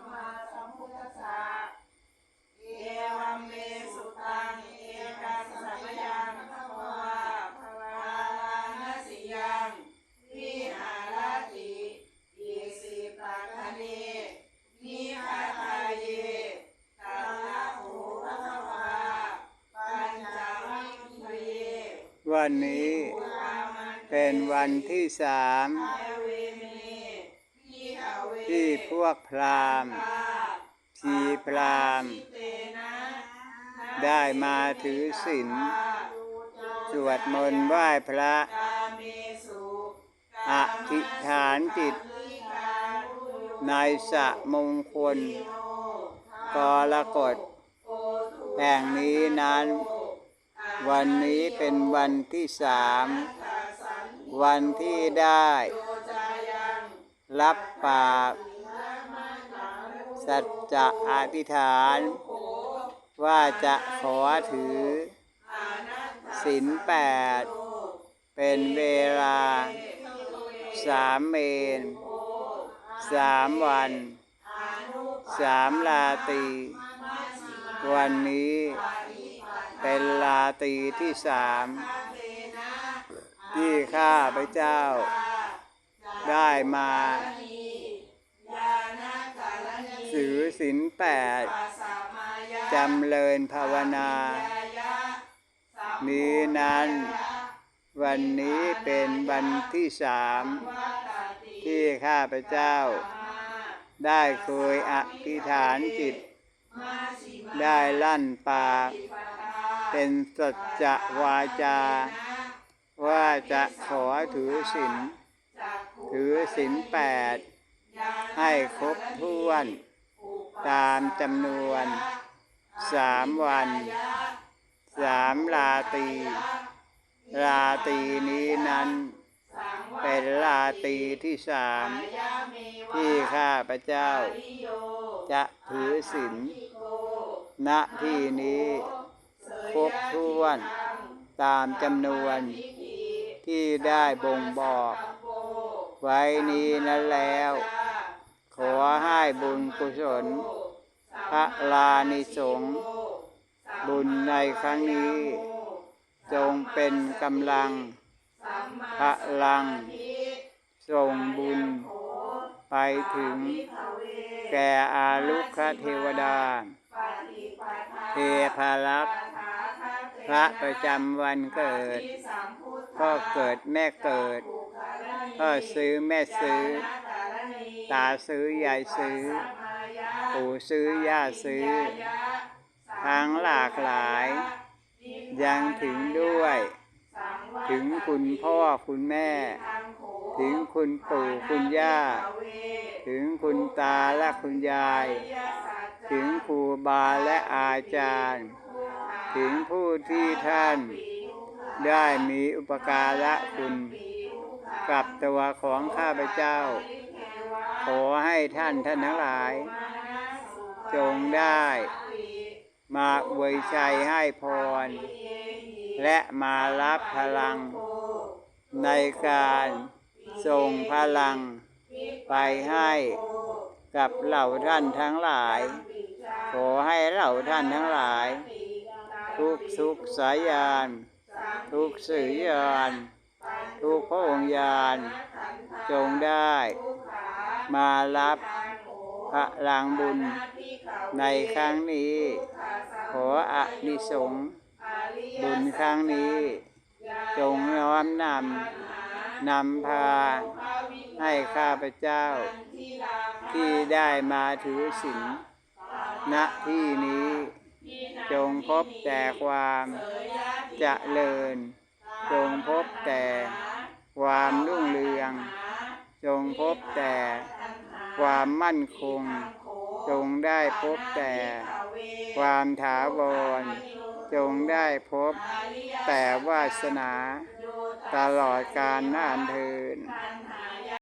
มมาสัมพุทธัสสะเอวัมเมสุตังเอกัสสะมยังพะวาภวาลานสิยังวิหารติอิสิปัตถเนนิคาทาเยตัลละหูภะคะวาปัญจวัคคีเยวันนี้เป็นวันที่สาม ที่พวกพราหมณ์ชีพราหมณ์ได้มาถือศีลสวดมนต์ไหว้พระอธิษฐานจิตในสระมงคลกรกฎแห่งนี้นั้น วันนี้เป็นวันที่สาม วันที่ได้ รับปากสัจจะอธิษฐาน ว่าจะขอถือศีลแปดเป็นเวลาสามเมนสามวัน สามลาตี วันนี้เป็นลาตีที่สามที่ข้าพระเจ้า ได้มาถือศีลแปดจำเริญภาวนานี้นั้น วันนี้เป็นวันที่สามที่ข้าพเจ้า ได้เคยอธิษฐานจิต ได้ลั่นปากเป็นสัจจวาจา ว่าจะขอถือศีล ถือศีลแปดให้ครบถ้วน ตามจำนวนสามวันสามลาตรีลาตรีนี้นั้นเป็นลาตรีที่สามที่ข้าพระเจ้า จะถือศีลณที่นี้ครบถ้วน ตามจำนวนที่ได้บ่งบอก ไว้นี้นั้นแล้ว ขอให้บุญกุศล พระลานิสงส์บุญในครั้งนี้ จงเป็นกำลัง พระลัง ส่งบุญ ไปถึง แก่อาลุคเทวดา เทพารักษ์พระประจำวันเกิดพ่อเกิดแม่เกิด พ่อซื้อแม่ซื้อ ตาซื้อยายซื้อ ปู่ซื้อย่าซื้อ ทั้งหลากหลาย ยังถึงด้วย ถึงคุณพ่อคุณแม่ ถึงคุณปู่คุณย่า ถึงคุณตาและคุณยาย ถึงครูบาและอาจารย์ ถึงผู้ที่ท่านได้มีอุปการะคุณ กับตัวของข้าพเจ้า ขอให้ท่านท่านทั้งหลาย จงได้ มาอวยชัยให้พร และมารับพลัง ในการส่งพลัง ไปให้กับเหล่าท่านทั้งหลาย ขอให้เหล่าท่านทั้งหลาย ทุกสุขสายาน ทุกสื่อยาน ทุกพระองค์ยานจงได้ มารับพระลางบุญในครั้งนี้ ขออานิสงส์บุญครั้งนี้ จงน้อมนำนำพา ให้ข้าพเจ้า ที่ได้มาถือศีลณที่นี้ จงพบแต่ความเจริญ จงพบแต่ ความรุ่งเรือง จงพบแต่ความมั่นคง จงได้พบแต่ความถาวร จงได้พบแต่วาสนา ตลอดการนานเทินน